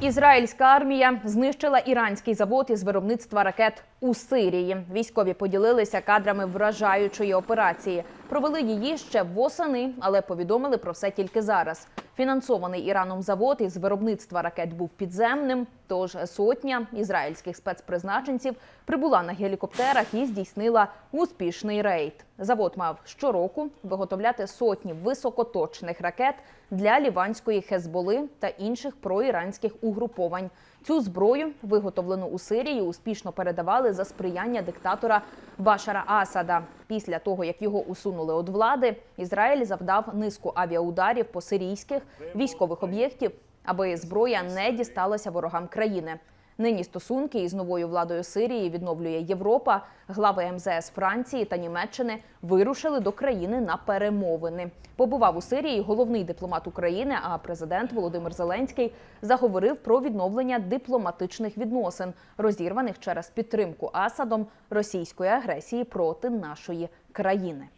Ізраїльська армія знищила іранський завод із виробництва ракет у Сирії. Військові поділилися кадрами вражаючої операції. Провели її ще восени, але повідомили про все тільки зараз. Фінансований Іраном завод із виробництва ракет був підземним. Тож сотня ізраїльських спецпризначенців прибула на гелікоптерах і здійснила успішний рейд. Завод мав щороку виготовляти сотні високоточних ракет для ліванської Хезболи та інших проіранських угруповань. Цю зброю, виготовлену у Сирії, успішно передавали за сприяння диктатора Башара Асада. Після того, як його усунули від влади, Ізраїль завдав низку авіаударів по сирійських військових об'єктів, аби зброя не дісталася ворогам країни. Нині стосунки із новою владою Сирії відновлює Європа. Глави МЗС Франції та Німеччини вирушили до країни на перемовини. Побував у Сирії головний дипломат України. А президент Володимир Зеленський заговорив про відновлення дипломатичних відносин, розірваних через підтримку Асадом російської агресії проти нашої країни.